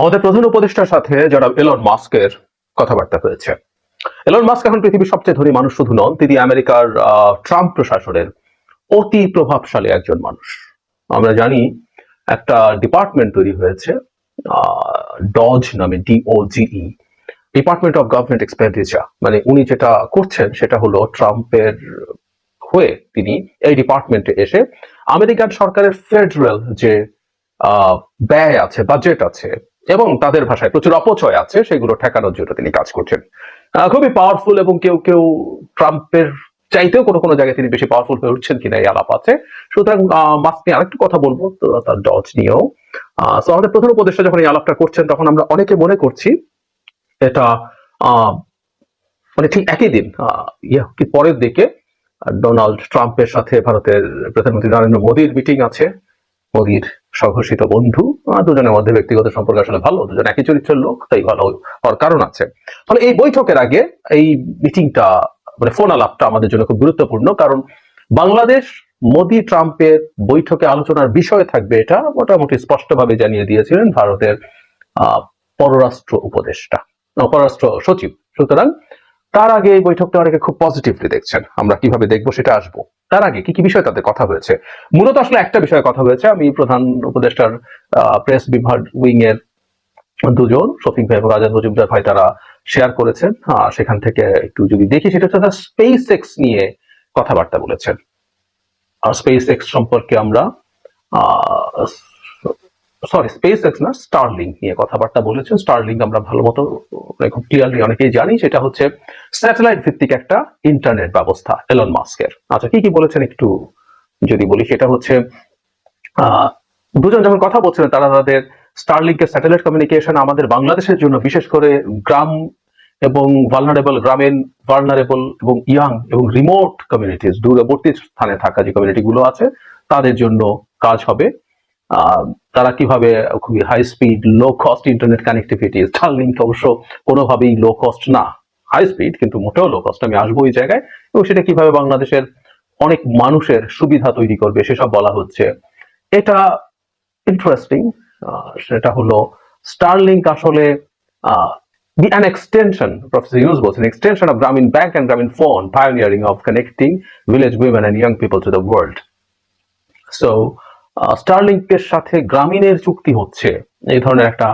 আমাদের প্রধান উপদেষ্টার সাথে যারা এলন মাস্কের কথাবার্তা হয়েছে। এলন মাস্ক এখন পৃথিবীর সবচেয়ে ধনী মানুষ শুধু নন, তিনি আমেরিকার ট্রাম্প প্রশাসনের অতি প্রভাবশালী একজন মানুষ। আমরা জানি একটা ডিপার্টমেন্ট তৈরি হয়েছে ডজ নামে D O G E department of government expenditure. মানে উনি যেটা করছেন সেটা হলো ট্রাম্পের হয়ে তিনি এই ডিপার্টমেন্টে এসে আমেরিকান সরকারের ফেডারেল যে ব্যয় আছে, বাজেট আছে এবং তাদের ভাষায় প্রচুর অপচয় আছে, সেগুলো ঠেকানোর জন্য তিনি কাজ করছেন। খুবই পাওয়ারফুল এবং কেউ কেউ ট্রাম্পের চাইতেও কোনো কোনো জায়গায় তিনি বেশি পাওয়ারফুল হয়ে উঠছেন কিনা এই আলাপ আছে। সুতরাং মাস্ক নিয়ে আরেকটু কথা বলব তার ডজ নিয়েও। তো আমাদের প্রধান উপদেষ্টা যখন এই আলাপটা করছেন, তখন আমরা অনেকে মনে করছি এটা মানে ঠিক একই দিন কি পরের দিকে ডোনাল্ড ট্রাম্পের সাথে ভারতের প্রধানমন্ত্রী নরেন্দ্র মোদীর মিটিং আছে। মোদীর স্বঘোষিত বন্ধু। দুজনের মধ্যে ব্যক্তিগত সম্পর্ক আসলে ভালো, দুজন একই চরিত্রের লোক, তাই ভালো হওয়ার কারণ আছে। ফলে এই বৈঠকের আগে এই মিটিংটা মানে ফোন আলাপটা আমাদের জন্য খুব গুরুত্বপূর্ণ, কারণ বাংলাদেশ মোদি ট্রাম্পের বৈঠকে আলোচনার বিষয় থাকবে এটা মোটামুটি স্পষ্টভাবে জানিয়ে দিয়েছিলেন ভারতের পররাষ্ট্র উপদেষ্টা পররাষ্ট্র সচিব। সুতরাং তার আগে এই বৈঠকটা অনেকে খুব পজিটিভলি দেখছেন। আমরা কীভাবে দেখব সেটা আসব। তার আগে কি কি বিষয় তাদের কথা হয়েছে? মূলত আসলে একটা বিষয়ে কথা হয়েছে। আমি প্রধান উপদেষ্টার প্রেস বিভাগ উইং এর দুজন, শফিক ভাই এবং আজাদ মজুমদার ভাই তারা শেয়ার করেছেন। সেখান থেকে একটু যদি দেখি, সেটা হচ্ছে স্পেস এক্স নিয়ে কথাবার্তা বলেছেন। আর স্পেস এক্স সম্পর্কে আমরা সরি স্পেস এক্স না স্টারলিং নিয়ে কথাবার্তা বলেছেন। স্টারলিং আমরা ভালো মতো ক্লিয়ারলি অনেকেই জানি, সেটা হচ্ছে স্যাটেলাইট ভিত্তিক একটা ইন্টারনেট ব্যবস্থা এলন মাস্কের আচ্ছা কি কি বলেছেন একটু যদি বলি, সেটা হচ্ছে দুজন যখন কথা বলছিলেন, তারা তাদের স্টারলিংকের স্যাটেলাইট কমিউনিকেশন আমাদের বাংলাদেশের জন্য, বিশেষ করে গ্রাম এবং ভালনারেবল গ্রামীণ ভালনারেবল এবং ইয়াং এবং রিমোট কমিউনিটিস দূরবর্তী স্থানে থাকা যে কমিউনিটিগুলো আছে, তাদের জন্য কাজ হবে। তারা কীভাবে খুবই high speed low cost internet connectivity Starlink অবশ্য কোনোভাবেই লো কস্ট না। হাই স্পিড কিন্তু মোটেও লো কস্ট আমি আসব ওই জায়গায়। এবং সেটা কীভাবে বাংলাদেশের অনেক মানুষের সুবিধা তৈরি করবে সেসব বলা হচ্ছে। এটা ইন্টারেস্টিং সেটা হলো স্টারলিংক আসলে an extension, professor Yunus বলছেন of Grameen Bank and Grameen Phone, pioneering of connecting village women and young people to the world so স্টারলিংকের সাথে গ্রামীণের চুক্তি হচ্ছে। এই ধরনের একটা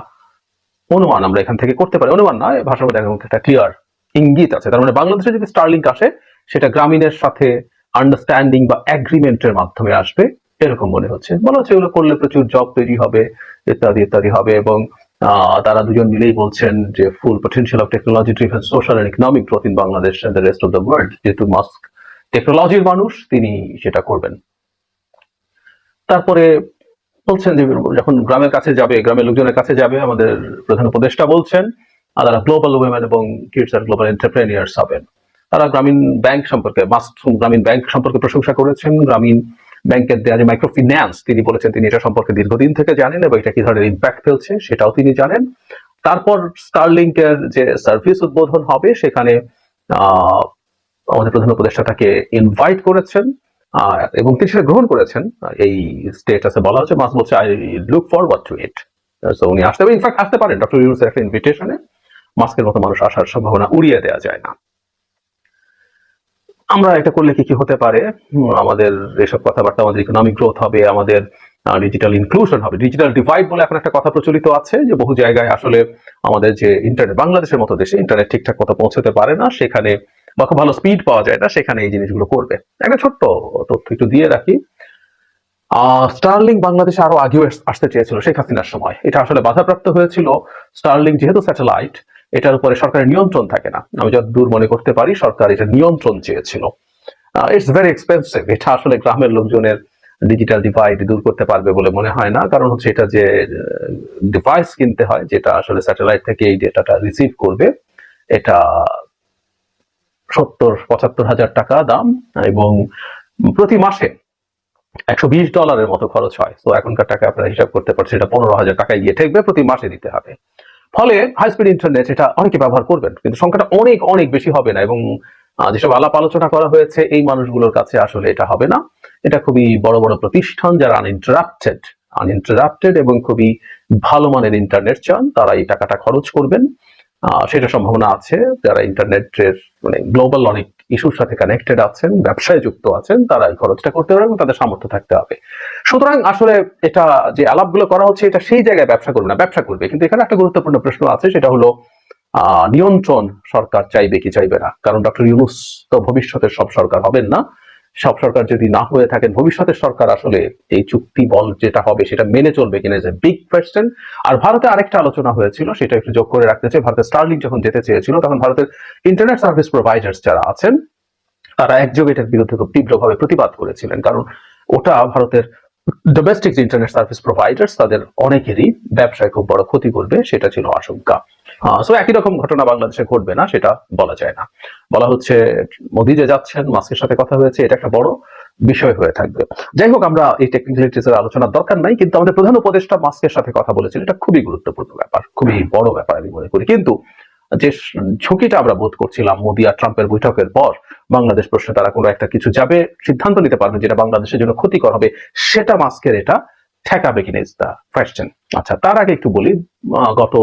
অনুমান আমরা এখান থেকে করতে পারি। অনুমান নয় ভাষার মধ্যে একটা ক্লিয়ার ইঙ্গিত আছে। তার মানে বাংলাদেশে যদি স্টারলিংক আসে, সেটা গ্রামীণের সাথে আন্ডারস্ট্যান্ডিং বা এগ্রিমেন্টের মাধ্যমে আসবে। এরকম মনে হচ্ছে। মনে হচ্ছে এগুলো করলে প্রচুর জব তৈরি হবে, ইত্যাদি ইত্যাদি হবে এবং তারা দুজন মিলেই বলছেন যে full potential of technology driven social and economic growth in Bangladesh the rest of the world যেহেতু মাস্ক টেকনোলজির মানুষ, তিনি সেটা করবেন। তারপরে বলছেন যে, যখন গ্রামের কাছে যাবে, গ্রামের লোকজনের কাছে যাবে, আমাদের প্রধান উপদেষ্টা বলছেন, আর তারা গ্লোবাল উইমেন এবং কিডস আর গ্লোবাল এন্টারপ্রেনিয়ার্স হবেন তারা গ্রামীণ ব্যাংক সম্পর্কে মাস্ক গ্রামীণ ব্যাংক সম্পর্কে প্রশংসা করেছেন। গ্রামীণ ব্যাংকের দেওয়া যে মাইক্রো ফিন্যান্স তিনি বলেছেন তিনি এটা সম্পর্কে দীর্ঘদিন থেকে জানেন এবং এটা কি ধরনের ইম্প্যাক্ট ফেলছে, সেটাও তিনি জানেন। তারপর স্টারলিংকের যে সার্ভিস উদ্বোধন হবে, সেখানে আমাদের প্রধান উপদেষ্টা তাকে ইনভাইট করেছেন। এবং তিনি সেটা গ্রহণ করেছেন, এই স্টেটাসে বলা হচ্ছে মাস বলছে I look forward to it so উনি আসতে পারেন ইনফ্যাক্ট আসতে পারেন। ডক্টর ইউনুসের একটা ইনভিটেশনে মাস্কের মতো মানুষ আসার সম্ভাবনা উড়িয়ে দেওয়া যায় না। আমরা এটা করলে কি কি হতে পারে? আমাদের এসব কথাবার্তা, আমাদের ইকোনমিক গ্রোথ হবে, আমাদের ডিজিটাল ইনক্লুশন হবে। ডিজিটাল ডিভাইড বলে এখন একটা কথা প্রচলিত আছে, যে বহু জায়গায় আসলে আমাদের যে ইন্টারনেট বাংলাদেশের মতো দেশে ইন্টারনেট ঠিকঠাক মতো পৌঁছতে পারে না। সেখানে বা খুব ভালো স্পিড পাওয়া যায় না, সেখানে এই জিনিসগুলো করবে। একটা ছোট্ট তথ্য একটু দিয়ে রাখি। স্টারলিং বাংলাদেশে আরও আগেও আসতে চেয়েছিল শেখ হাসিনার সময়। এটা আসলে বাধাপ্রাপ্ত হয়েছিল। স্টারলিং যেহেতু স্যাটেলাইট এটার উপরে সরকারের নিয়ন্ত্রণ থাকে না। আমি যত দূর মনে করতে পারি, সরকার এটা নিয়ন্ত্রণ চেয়েছিল। ইটস ভেরি এক্সপেন্সিভ এটা আসলে গ্রামের লোকজনের ডিজিটাল ডিভাইড দূর করতে পারবে বলে মনে হয় না। কারণ হচ্ছে এটা যে ডিভাইস কিনতে হয়, যেটা আসলে স্যাটেলাইট থেকে এই ডেটাটা রিসিভ করবে, এটা সত্তর, পঁচাত্তর হাজার টাকা দাম এবং প্রতি মাসে একশো বিশ ডলারের মতো খরচ হয়। তো এখনকার টাকা আপনারা হিসাব করতে পারছেন, এটা পনেরো হাজার টাকায় গিয়ে ঠেকবে, প্রতি মাসে দিতে হবে। ফলে হাই স্পিড ইন্টারনেট এটা অনেকে ব্যবহার করবেন, কিন্তু সংখ্যাটা অনেক অনেক বেশি হবে না এবং যেসব আলাপ আলোচনা করা হয়েছে, এই মানুষগুলোর কাছে আসলে এটা হবে না। এটা খুবই বড় বড় প্রতিষ্ঠান যারা আনইন্টারাপ্টেড আনইন্টারাপ্টেড এবং খুবই ভালো মানের ইন্টারনেট চান, তারা এই টাকাটা খরচ করবেন। সেটা সম্ভাবনা আছে। যারা ইন্টারনেটের মানে গ্লোবাল অনেক ইস্যুর সাথে কানেক্টেড আছেন, ব্যবসায় যুক্ত আছেন, তারা এই খরচটা করতে পারবেন এবং তাদের সামর্থ্য থাকতে হবে। সুতরাং আসলে এটা যে আলাপগুলো করা হচ্ছে, এটা সেই জায়গায় ব্যবসা করবে না, ব্যবসা করবে। কিন্তু এখানে একটা গুরুত্বপূর্ণ প্রশ্ন আছে, সেটা হলো নিয়ন্ত্রণ সরকার চাইবে কি চাইবে না? কারণ ডক্টর ইউনুস তো ভবিষ্যতের সব সরকার হবেন না। সব সরকার যদি না হয়ে থাকেন, ভবিষ্যতের সরকার আসলে এই চুক্তি বল যেটা হবে সেটা মেনে চলবে কিনা যে বিগ কোয়েশ্চেন আর ভারতে আরেকটা আলোচনা হয়েছিল, সেটা একটু যোগ করে রাখতে চাই। ভারতের স্টার্লিং যখন যেতে চেয়েছিল, তখন ভারতের ইন্টারনেট সার্ভিস প্রোভাইডার্স যারা আছেন, তারা একযোগে এটার বিরুদ্ধে খুব তীব্রভাবে প্রতিবাদ করেছিলেন। কারণ ওটা ভারতের ডোমেস্টিক ইন্টারনেট সার্ভিস প্রোভাইডার্স তাদের অনেকেরই ব্যবসায় খুব বড় ক্ষতি করবে, সেটা ছিল আশঙ্কা। সো একই রকম ঘটনা বাংলাদেশে ঘটবে না, সেটা বলা যায় না। বলা হচ্ছে, মোদি যে যাচ্ছেন, মাস্কের সাথে কথা হয়েছে, এটা একটা বড় বিষয় হয়ে থাকবে। যাই হোক, আমরা এই টেকনিক্যালিটিস এর আলোচনার দরকার নাই, কিন্তু আমাদের প্রধান উপদেষ্টা মাস্কের সাথে কথা বলেছেন, এটা খুবই গুরুত্বপূর্ণ ব্যাপার, খুবই বড় ব্যাপার আমি মনে করি। কিন্তু যে ঝুঁকিটা আমরা বোধ করছিলাম মোদি আর ট্রাম্পের বৈঠকের পর, বাংলাদেশ প্রশ্নে তারা কোনো একটা কিছু যাবে, সিদ্ধান্ত নিতে পারবে যেটা বাংলাদেশের জন্য ক্ষতিকর হবে, সেটা মাস্কের এটা ঠেকাবে কিনা ইজ কোয়েশ্চেন আচ্ছা তার আগে একটু বলি গত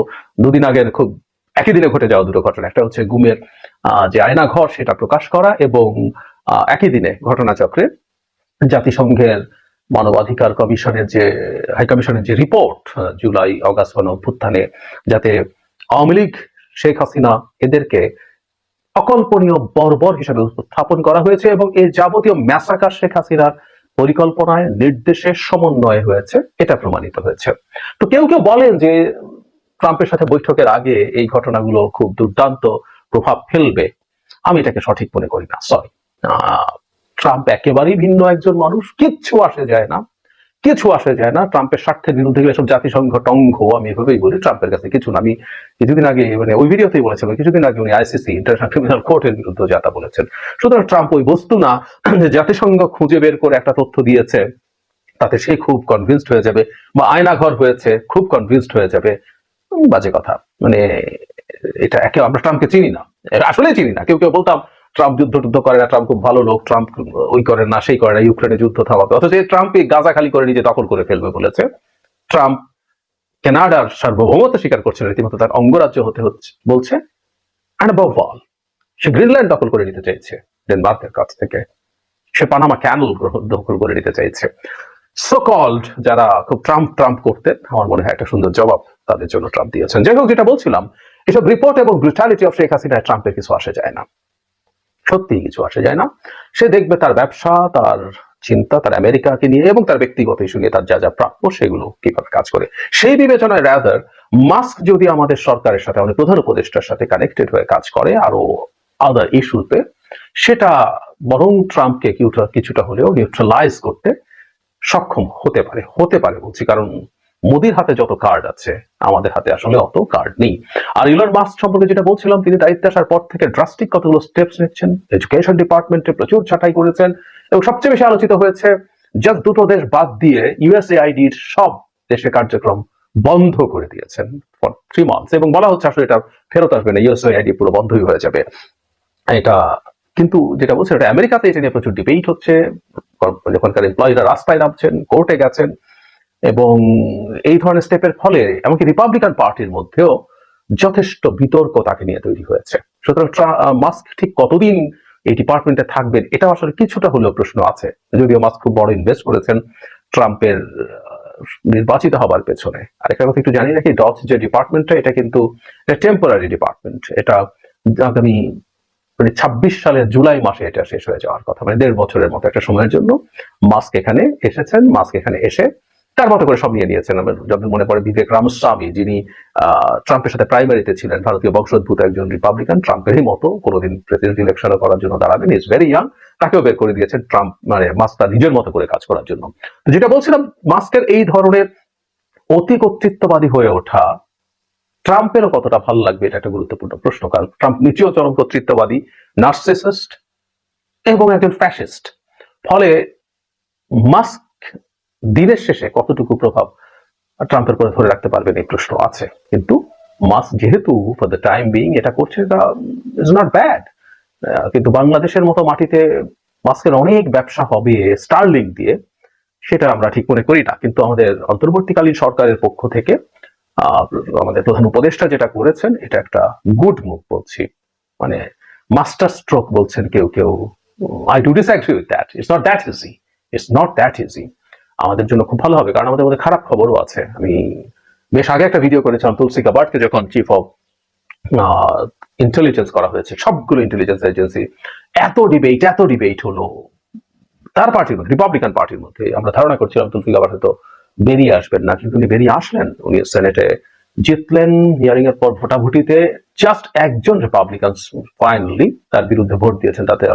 দুদিন আগের খুব একই দিনে ঘটে যাওয়া দুটো ঘটনা। একটা হচ্ছে গুমের যে আয়না ঘর সেটা প্রকাশ করা এবং একই দিনে ঘটনাচক্রে জাতিসংঘের মানবাধিকার কমিশনের যে হাই কমিশনের যে রিপোর্ট জুলাই, অগাস্ট গণ অভ্যুত্থানে যাতে আওয়ামী লীগ শেখ হাসিনা এদেরকে অকল্পনীয় বর্বর হিসেবে উপস্থাপন করা হয়েছে এবং এই যাবতীয় ম্যাসাকার শেখ হাসিনার পরিকল্পনায় নির্দেশের সমন্বয় হয়েছে, এটা প্রমাণিত হয়েছে। তো কেউ কেউ বলেন যে ট্রাম্পের সাথে বৈঠকের আগে এই ঘটনাগুলো খুব দুর্দান্ত প্রভাব ফেলবে। আমি এটাকে সঠিক মনে করি না সরি ট্রাম্প একেবারেই ভিন্ন একজন মানুষ, কিচ্ছু আসে যায় না। কিছু আসে যায় না, ট্রাম্পের স্বার্থের বিরুদ্ধে গেলে সব জাতিসংঘ টঙ্ঘ আমি এভাবেই বলি, ট্রাম্পের কাছে কিছু না। আমি কিছুদিন আগে মানে ওই ভিডিওতেই বলেছিলাম, কিছুদিন আগে উনি আইসিসি ইন্টারন্যাশনাল ক্রিমিনাল কোর্টের বিরুদ্ধে যা তা বলেছেন। সুতরাং ট্রাম্প ওই বস্তু না জাতিসংঘ খুঁজে বের করে একটা তথ্য দিয়েছে, তাতে সে খুব কনভিন্সড হয়ে যাবে, বা আয়নাঘর হয়েছে, খুব কনভিন্সড হয়ে যাবে। বাজে কথা। মানে এটা একে, আমরা ট্রাম্পকে চিনি না। আসলে চিনি না, কেউ কেউ বলতাম ট্রাম্প যুদ্ধ টুদ্ধ করে না ট্রাম্প খুব ভালো লোক ট্রাম্প ওই করে না, সেই করে না ইউক্রেনে যুদ্ধ থামাবে। অথচ এই ট্রাম্প এই গাজা খালি করে নিজে দখল করে ফেলবে বলেছে। ট্রাম্প কানাডার সার্বভৌমত্ব স্বীকার করছে রীতিমতো তার অঙ্গরাজ্য হতে হচ্ছে, বলছে সে গ্রিনল্যান্ড দখল করে নিতে চাইছে ডেনমার্কের কাছ থেকে। সে পানামা ক্যানল দখল করে নিতে চাইছে। সো কল্ড যারা খুব ট্রাম্প ট্রাম্প করতেন, আমার মনে হয় একটা সুন্দর জবাব তাদের জন্য ট্রাম্প দিয়েছেন। যাই হোক, যেটা বলছিলাম, এসব রিপোর্ট এবং ব্রুটালিটি অফ শেখ হাসিনা ট্রাম্পের কিছু আসে যায় না। সত্যি কিছু আসে যায় না। সে দেখবে তার ব্যবসা, তার চিন্তা, তার আমেরিকাকে নিয়ে এবং তার ব্যক্তিগত ইস্যু নিয়ে তার যা যা প্রাপ্য সেগুলো কীভাবে কাজ করে। সেই বিবেচনায় রাদার মাস্ক যদি আমাদের সরকারের সাথে, আমাদের প্রধান উপদেষ্টার সাথে কানেক্টেড হয়ে কাজ করে, আরও আদার ইস্যুতে সেটা বরং ট্রাম্পকে কিছুটা হলেও নিউট্রালাইজ করতে সক্ষম হতে পারে হতে পারে বলছি। কারণ মোদির হাতে যত কার্ড আছে, আমাদের হাতে আসলে অত কার্ড নেই। আর ইলন মাস্ক সম্পর্কে যেটা বলছিলাম, তিনি দায়িত্বে আসার পর থেকে ড্রাস্টিক কতগুলো স্টেপস নিচ্ছেন। এডুকেশন ডিপার্টমেন্টে প্রচুর ছাঁটাই করেছেন এবং সবচেয়ে বেশি আলোচিত হয়েছে জাস্ট দুটো দেশ বাদ দিয়ে ইউএসএআইডির সব দেশে কার্যক্রম বন্ধ করে দিয়েছেন ফর থ্রি মান্থস এবং বলা হচ্ছে আসলে এটা ফেরত আসবে না ইউএসএআইডি পুরো বন্ধই হয়ে যাবে। এটা কিন্তু যেটা বলছে, এটা আমেরিকাতে এটা নিয়ে প্রচুর ডিবেট হচ্ছে। যখনকার এমপ্লয়িরা রাস্তায় নামছেন কোর্টে গেছেন এবং এই ধরনের স্টেপের ফলে এমনকি রিপাবলিকান পার্টির মধ্যেও যথেষ্ট বিতর্ক তাকে নিয়ে তৈরি হয়েছে। সুতরাং মাস্ক ঠিক কতদিন এই ডিপার্টমেন্টে থাকবেন এটা আসলে কিছুটা হলেও প্রশ্ন আছে। যদিও মাস্ক খুব বড় ইনভেস্ট করেছেন ট্রাম্পের নির্বাচিত হবার পেছনে। আর একটা কথা একটু জানি রাখি ডচ যে ডিপার্টমেন্টটা এটা কিন্তু টেম্পোরারি ডিপার্টমেন্ট এটা আগামী মানে ছাব্বিশ সালের জুলাই মাসে এটা শেষ হয়ে যাওয়ার কথা। মানে দেড় বছরের মতো একটা সময়ের জন্য মাস্ক এখানে এসেছেন। মাস্ক এখানে এসে তার মতো করে সব নিয়ে নিয়েছেন আমার যত মনে পড়ে বিবেক রামস্বামী, যিনি ট্রাম্পের সাথে প্রাইমারিতে ছিলেন, ভারতীয় বংশোদ্ভূত একজন রিপাবলিকান ট্রাম্পেরই মতো কোনোদিন প্রেসিডেন্ট ইলেকশনে করার জন্য দাঁড়াবেন ইজ ভেরি ইয়াং তাকেও বের করে দিয়েছেন ট্রাম্প মানে মাস্কটা নিজের মতো করে কাজ করার জন্য। তো যেটা বলছিলাম মাস্কের এই ধরনের অতি কর্তৃত্ববাদী হয়ে ওঠা, ট্রাম্পেরও কতটা ভালো লাগবে এটা একটা গুরুত্বপূর্ণ প্রশ্ন, কারণ ট্রাম্প নিজেও চরম কর্তৃত্ববাদী নার্সিসিস্ট এবং একজন ফ্যাসিস্ট ফলে মাস্ক দিনের শেষে কতটুকু প্রভাব ট্রাম্পের করে ধরে রাখতে পারবেন এই প্রশ্ন আছে। কিন্তু মাস্ক যেহেতু ফর দ্য টাইম বিং এটা করছে, এটা ইজ নট ব্যাড কিন্তু বাংলাদেশের মতো মাটিতে মাস্কের অনেক ব্যবসা হবে স্টারলিং দিয়ে, সেটা আমরা ঠিক মনে করি না। কিন্তু আমাদের অন্তর্বর্তীকালীন সরকারের পক্ষ থেকে আমাদের প্রধান উপদেষ্টা যেটা করেছেন, এটা একটা গুড মুভ বলছি। মানে মাস্টার স্ট্রোক বলছেন কেউ কেউ। I do disagree with that it's not that easy it's not that easy আমাদের জন্য খুব ভালো হবে, কারণ আমাদের মধ্যে খারাপ খবরও আছে। আমি বেশ আগে একটা ভিডিও করেছিলাম, তুলসী কাবার্ডকে যখন চিফ অফ ইন্টেলিজেন্স করা হয়েছে, সবগুলো ইন্টেলিজেন্স এজেন্সি এত ডিবেট এত ডিবেট হলো। তার পার্টির মধ্যে রিপাবলিকান পার্টির মধ্যে, আমরা ধারণা করছিলাম তুলসী গাবার হয়তো বেরিয়ে আসবেন না, কিন্তু উনি বেরিয়ে আসলেন। উনি সেনেটে জিতলেন হিয়ারিং এর পর ভোটাভুটিতে জাস্ট একজন রিপাবলিকান ফাইনালি তার বিরুদ্ধে ভোট দিয়েছেন, তাতে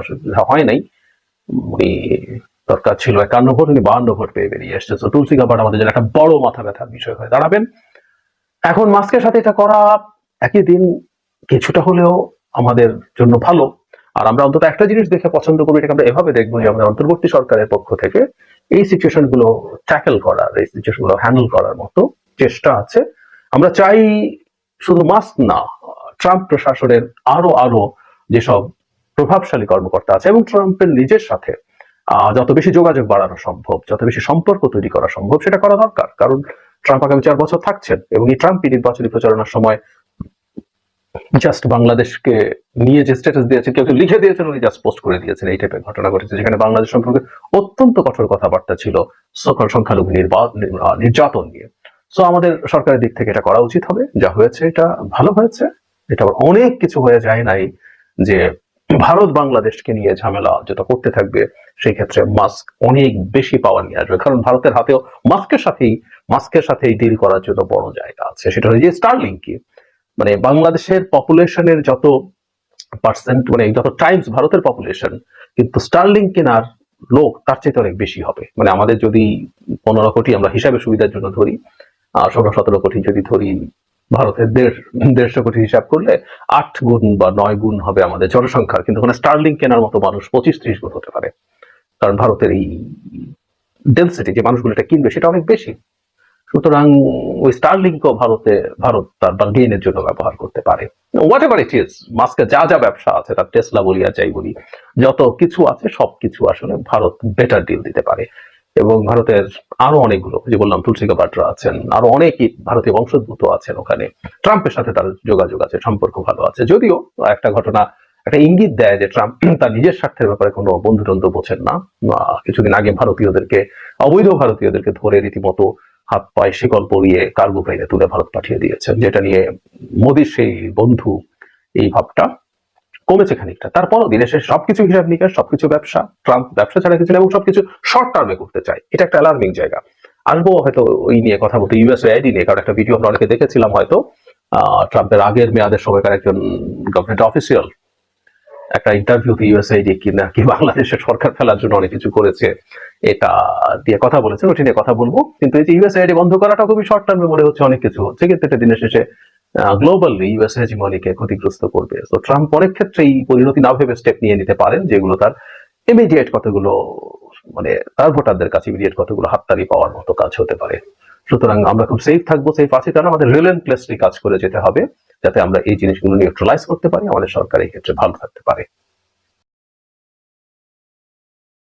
হয় নাই। উনি দরকার ছিল। একান্ন ভোট, উনি বাহান্ন ভোট পেয়ে বেরিয়ে এসছে তো তুলসী গাবার আমাদের জন্য একটা বড় মাথা ব্যথার বিষয় হয়ে দাঁড়াবেন। এখন মাস্কের সাথে এটা করা একই দিন কিছুটা হলেও আমাদের জন্য ভালো। আর আমরা অন্তত একটা জিনিস দেখে পছন্দ করি, এটাকে আমরা এভাবে দেখব যে আমাদের অন্তর্বর্তী সরকারের পক্ষ থেকে এই সিচুয়েশনগুলো ট্যাকেল করার, এই সিচুয়েশনগুলো হ্যান্ডেল করার মতো চেষ্টা আছে। আমরা চাই শুধু মাস্ক না, ট্রাম্প প্রশাসনের আরও আরও যেসব প্রভাবশালী কর্মকর্তা আছে এবং ট্রাম্পের নিজের সাথে যত বেশি যোগাযোগ বাড়ানো সম্ভব, যত বেশি সম্পর্ক তৈরি করা সম্ভব, সেটা করা দরকার। কারণ ট্রাম্প আগামী চার বছর থাকছেন এবং এই ট্রাম্প নির্বাচনী প্রচারণার সময় জাস্ট বাংলাদেশকে নিয়ে যে স্ট্যাটাস দিয়েছেন, কেউ কেউ লিখে দিয়েছেন, উনি জাস্ট পোস্ট করে দিয়েছেন, এই টাইপের ঘটনা ঘটেছে, যেখানে বাংলাদেশ সম্পর্কে অত্যন্ত কঠোর কথাবার্তা ছিল সকল সংখ্যালঘু নির্যাতন নিয়ে। সো আমাদের সরকারের দিক থেকে এটা করা উচিত হবে, যা হয়েছে এটা ভালো হয়েছে, এটা অনেক কিছু হয়ে যায় নাই যে ভারত বাংলাদেশকে নিয়ে ঝামেলা যেটা করতে থাকবে সেই ক্ষেত্রে মাস্ক অনেক বেশি পাওয়ার নিয়ে আসবে। কারণ ভারতের হাতেও মাস্কের সাথেই মাস্কের সাথেই ডিল করার জন্য বড় জায়গা আছে। সেটা হচ্ছে স্টারলিং কি মানে বাংলাদেশের পপুলেশনের যত পার্সেন্ট মানে যত টাইমস ভারতের পপুলেশন কিন্তু স্টারলিং কেনার লোক তার চেয়ে অনেক বেশি হবে। মানে আমাদের যদি পনেরো কোটি আমরা হিসাবে সুবিধার জন্য ধরি, আর ষোলো সতেরো কোটি যদি ধরি ভারতের দেড়, দেড়শো কোটি হিসাব করলে আট গুণ বা নয় গুণ হবে আমাদের জনসংখ্যার। কিন্তু ওখানে স্টারলিং কেনার মতো মানুষ পঁচিশ, ত্রিশ গুণ হতে পারে। কারণ ভারতের এই ডেন্সিটি যে মানুষগুলো এটা কিনবে, সেটা অনেক বেশি। সুতরাং ওই স্টারলিংকও ভারতে, ভারত তার গেইনের জন্য ব্যবহার করতে পারে। হোয়াট এভার ইট ইজ মাস্কের যা যা ব্যবসা আছে, তার টেসলা বলি আর যাই বলি, যত কিছু আছে সব কিছু আসলে ভারত বেটার ডিল দিতে পারে। এবং ভারতের আরও অনেকগুলো, যে বললাম তুলসী কাপাটরা আছেন, আরও অনেকই ভারতীয় বংশোদ্ভূত আছেন ওখানে। ট্রাম্পের সাথে তার যোগাযোগ আছে, সম্পর্ক ভালো আছে। যদিও একটা ঘটনা, একটা ইঙ্গিত দেয় যে ট্রাম্প তার নিজের স্বার্থের ব্যাপারে কোনো বন্ধু টন্ধু বোঝেন না। কিছুদিন আগে ভারতীয়দেরকে, অবৈধ ভারতীয়দেরকে ধরে রীতিমতো হাত পায়ে শিকল পরিয়ে কার্গো প্লেনে তুলে ভারত পাঠিয়ে দিয়েছেন, যেটা নিয়ে মোদির সেই বন্ধু এই ভাবটা কমেছে খানিকটা। তারপরও দিনের শেষে সবকিছু হিসাব নিকাশ, সবকিছু ব্যবসা ট্রাম্প ব্যবসা ছাড়া কিছু এবং সবকিছু শর্ট টার্মে করতে চায়। এটা একটা অ্যালার্মিং জায়গা। আসব হয়তো ওই নিয়ে কথা বলতে ইউএস আইডি নিয়ে, কারণ একটা ভিডিও আমরা অনেকে দেখেছিলাম হয়তো। ট্রাম্পের আগের মেয়াদের সময়কার একজন গভর্নমেন্ট অফিসিয়াল একটা ইন্টারভিউতে ইউএসআইডি কি না কি বাংলাদেশের সরকার ফেলার জন্য অনেক কিছু করেছে, এটা দিয়ে কথা বলেছেন ওটি নিয়ে কথা বলব। কিন্তু এই যে ইউএসআইডি বন্ধ করাটা খুবই শর্ট টার্মে মনে হচ্ছে অনেক কিছু হচ্ছে, কিন্তু এটা দিনের শেষে গ্লোবালি ইউএস হেজিমনিকে ক্ষতিগ্রস্ত করবে। তো ট্রাম্প অনেক ক্ষেত্রে এই পরিণতি না ভেবে স্টেপ নিয়ে নিতে পারেন, যেগুলো তার ইমিডিয়েট কতগুলো মানে তার ভোটারদের কাছে ইমিডিয়েট কতগুলো হাততালি পাওয়ার মতো কাজ হতে পারে। সুতরাং আমরা খুব সেফ থাকব সেফ আছি, কারণ আমাদের রিলেন্টলেসলি কাজ করে যেতে হবে, যাতে আমরা এই জিনিসগুলো নিউট্রালাইজ করতে পারি, আমাদের সরকার এই ক্ষেত্রে ভালো থাকতে পারে।